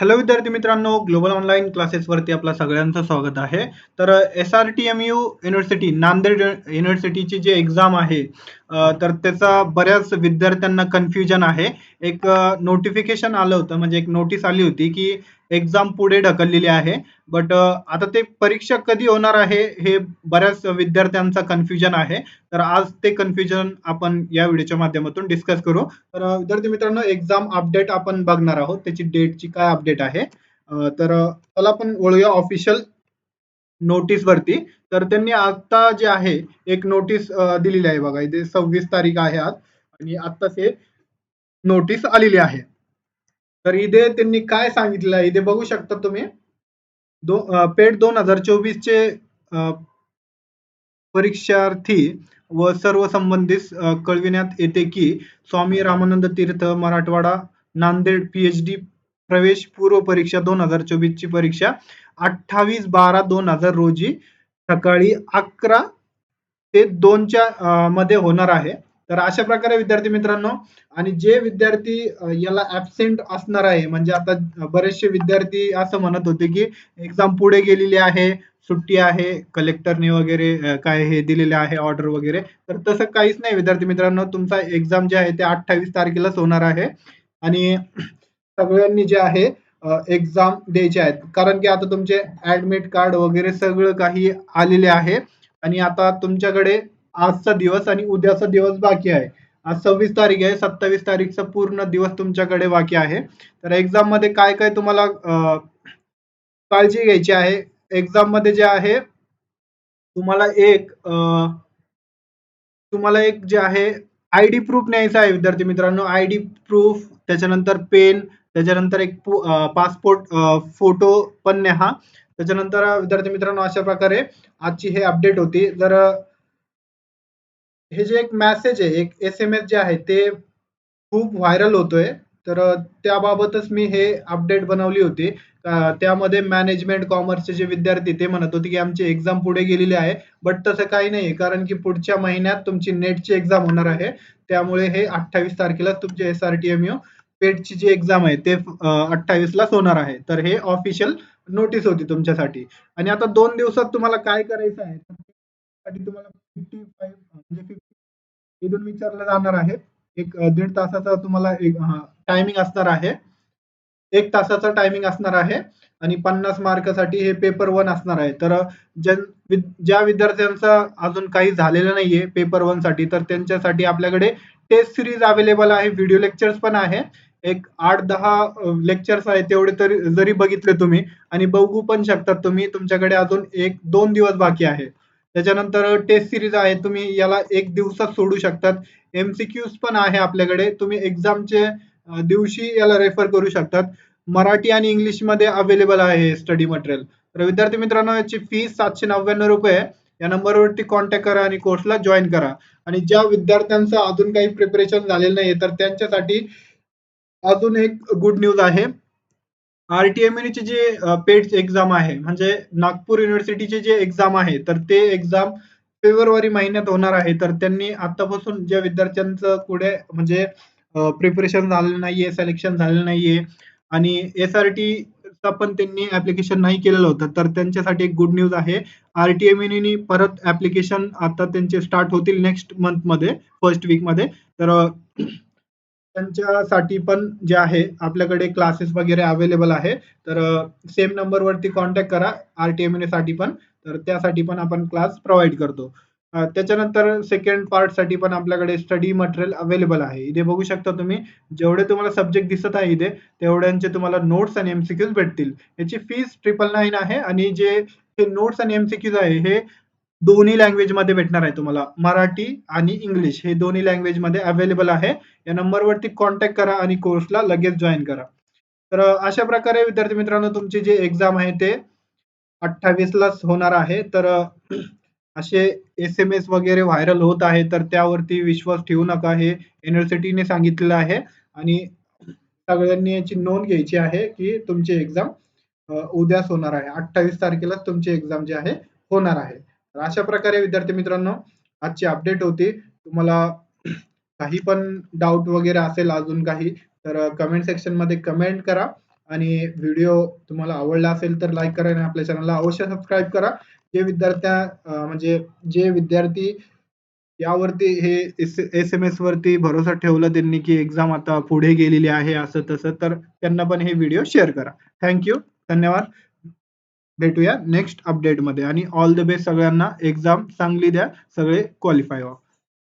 Hello विद्यार्थी मित्रांनो global online क्लासेसवरती आपलं सगळ्यांचं स्वागत आहे. तर S R T M U university Nanded युनिव्हर्सिटीची जी एक्झाम आहे तर त्याचा बऱ्याच विद्यार्थ्यांना कन्फ्युजन आहे. एक नोटिफिकेशन आलं होतं म्हणजे एक नोटीस आली होती की एक्झाम पुढे ढकललेली आहे. बट आता ते परीक्षा कधी होणार आहे हे बऱ्याच विद्यार्थ्यांचा कन्फ्युजन आहे. तर आज ते कन्फ्युजन आपण या व्हिडिओच्या माध्यमातून डिस्कस करू. तर विद्यार्थी मित्रांनो एक्झाम अपडेट आपण बघणार आहोत. त्याची डेटची काय अपडेट आहे. तर त्याला आपण वळूया ऑफिशियल नोटीस वरती. तर त्यांनी आता जे आहे एक नोटीस दिलेली आहे बघा. इथे सव्वीस तारीख आहे आज. आणि आत्ताच हे नोटीस आलेली आहे. तर इथे त्यांनी काय सांगितलं आहे? इथे बघू शकता तुम्ही. दो दोन हजार चोवीस चे परीक्षार्थी व सर्व संबंधित कळविण्यात येते की स्वामी रामानंद तीर्थ मराठवाडा नांदेड पीएचडी प्रवेश पूर्व परीक्षा दोन हजार चोवीस ची परीक्षा अठ्ठावीस बारा दोन हजार रोजी सकाळी अकरा ते दोनच्या मध्ये होणार आहे. तर अशा प्रकारे विद्यार्थी मित्रांनो आणि जे विद्यार्थी याला ऍबसेंट असणार आहे म्हणजे आता बरेचसे विद्यार्थी असं म्हणत होते की एक्झाम पुढे गेलेली आहे सुट्टी आहे कलेक्टरने वगैरे काय हे दिलेले आहे ऑर्डर वगैरे तर तसं काहीच नाही विद्यार्थी मित्रांनो तुमचा एक्झाम जे आहे ते अठ्ठावीस तारखेलाच होणार आहे. आणि सगळ्यांनी जे आहे एक्झाम द्यायचे आहेत. कारण की आता तुमचे ऍडमिट कार्ड वगैरे सगळं काही आलेले आहे. आणि आता तुमच्याकडे आजचा दिवस आणि उद्याचा दिवस बाकी आहे. आज सव्वीस तारीख आहे. सत्तावीस तारीखचा पूर्ण दिवस तुमच्याकडे बाकी आहे. तर एक्झाममध्ये काय काय तुम्हाला काळजी घ्यायची आहे? एक्झाममध्ये जे आहे तुम्हाला एक तुम्हाला एक जे आहे आयडी प्रूफ न्यायचा आहे विद्यार्थी मित्रांनो. आयडी प्रूफ त्याच्यानंतर पेन त्याच्यानंतर एक पासपोर्ट फोटो पण न्या त्याच्यानंतर विद्यार्थी मित्रांनो अशा प्रकारे आजची हे अपडेट होती. जर हे जे एक मेसेज आहे एक एस एम एस जे आहे ते खूप व्हायरल होतोय. तर त्याबाबतच मी हे अपडेट बनवली होती. त्यामध्ये मॅनेजमेंट कॉमर्सचे जे विद्यार्थी ते म्हणत होते की आमची एक्झाम पुढे गेलेली आहे बट तसं काही नाही कारण की पुढच्या महिन्यात तुमची नेटची एक्झाम होणार आहे. त्यामुळे हे अठ्ठावीस तारखेला तुमचे S R T M U पेटची जी एक्झाम आहे ते अठ्ठावीसलाच होणार आहे. तर हे ऑफिशियल नोटीस होती तुमच्यासाठी. आणि आता दोन दिवसात तुम्हाला काय करायचं आहे? तुम्हाला फिफ्टी फाईव्ह म्हणजे इथून विचारलं जाणार आहे एक दीड तासाचा तुम्हाला एक टायमिंग असणार आहे. एक तासाचा टायमिंग असणार आहे. आणि पन्नास मार्कासाठी हे पेपर वन असणार आहे. तर ज्या विद्यार्थ्यांचा अजून काही झालेलं नाहीये पेपर वनसाठी तर त्यांच्यासाठी आपल्याकडे टेस्ट सिरीज अवेलेबल आहे. व्हिडिओ लेक्चर्स पण आहे. एक आठ दहा लेक्चर्स आहेत तेवढे तरी जरी बघितले तुम्ही आणि बघू पण शकतात तुम्ही. तुमच्याकडे अजून एक दोन दिवस बाकी आहे त्याच्यानंतर टेस्ट सिरीज आहे तुम्ही याला एक दिवसात सोडू शकतात. एमसीक्यूज पण आहे आपल्याकडे तुम्ही एक्झामचे दिवशी याला रेफर करू शकतात. मराठी आणि इंग्लिशमध्ये अवेलेबल आहे स्टडी मटेरियल तर विद्यार्थी मित्रांनो याची फी सातशे नव्याण्णव रुपये या नंबरवरती कॉन्टॅक्ट करा आणि कोर्सला जॉईन करा. आणि ज्या विद्यार्थ्यांचं अजून काही प्रिपरेशन झालेलं नाहीये तर त्यांच्यासाठी अजून एक गुड न्यूज आहे. आरटीएमएनचे जे पेड एक्झाम आहे म्हणजे नागपूर युनिव्हर्सिटीचे जे एक्झाम आहे तर ते एक्झाम फेब्रुवारी महिन्यात होणार आहे तर त्यांनी आतापासून ज्या विद्यार्थ्यांचं पुढे म्हणजे प्रिपरेशन झालेलं नाहीये सिलेक्शन झालेलं नाहीये आणि एस आर टी चा पण त्यांनी ऍप्लिकेशन नाही केलेलं होतं तर त्यांच्यासाठी एक गुड न्यूज आहे. आरटीएमएन परत ऍप्लिकेशन आता त्यांचे स्टार्ट होतील नेक्स्ट मंथमध्ये फर्स्ट वीकमध्ये. तर त्यांच्यासाठी पण जे आहे आपल्याकडे क्लासेस वगैरे अवेलेबल आहे. तर सेम नंबर वरती कॉन्टॅक्ट करा आर टीएमसाठी पण. तर त्यासाठी पण आपण क्लास प्रोव्हाइड करतो. त्याच्यानंतर सेकंड पार्टसाठी पण आपल्याकडे स्टडी मटेरियल अवेलेबल आहे. इथे बघू शकता तुम्ही जेवढे तुम्हाला सब्जेक्ट दिसत आहे इथे तेवढ्यांचे तुम्हाला नोट्स आणि एमसीक्यूज भेटतील. याची फीस ट्रिपल नाईन आहे आणि जे हे नोट्स आणि एमसीक्यूज आहे हे दोन्ही लँग्वेजमध्ये भेटणार आहे तुम्हाला. मराठी आणि इंग्लिश हे दोन्ही लँग्वेजमध्ये अवेलेबल आहे. या नंबरवरती कॉन्टॅक्ट करा आणि कोर्सला लगेच जॉईन करा. तर अशा प्रकारे विद्यार्थी मित्रांनो तुमची जे एक्झाम आहे ते अठ्ठावीस लाच होणार आहे. तर असे एस एम एस वगैरे व्हायरल होत आहे तर त्यावरती विश्वास ठेवू नका. हे युनिव्हर्सिटीने सांगितलेलं आहे. आणि सगळ्यांनी याची नोंद घ्यायची आहे की तुमची एक्झाम उद्याच होणार आहे. अठ्ठावीस तारखेलाच तुमची एक्झाम जी आहे होणार आहे. तर अशा प्रकारे विद्यार्थी मित्रांनो आजची अपडेट होती. तुम्हाला काही पण डाऊट वगैरे असेल अजून काही तर कमेंट सेक्शनमध्ये कमेंट करा. आणि व्हिडिओ तुम्हाला आवडला असेल तर लाईक करा आणि आपल्या चॅनलला अवश्य सबस्क्राईब करा. जे विद्यार्थ्या म्हणजे जे विद्यार्थी यावरती हे एस एम एस वरती भरोसा ठेवला त्यांनी की एक्झाम आता पुढे गेलेली आहे असं तसं तर त्यांना पण हे व्हिडिओ शेअर करा. थँक्यू धन्यवाद. भेटूया नेक्स्ट अपडेटमध्ये आणि ऑल द बेस्ट सगळ्यांना. एक्झाम चांगली द्या. सगळे क्वालिफाय व्हा.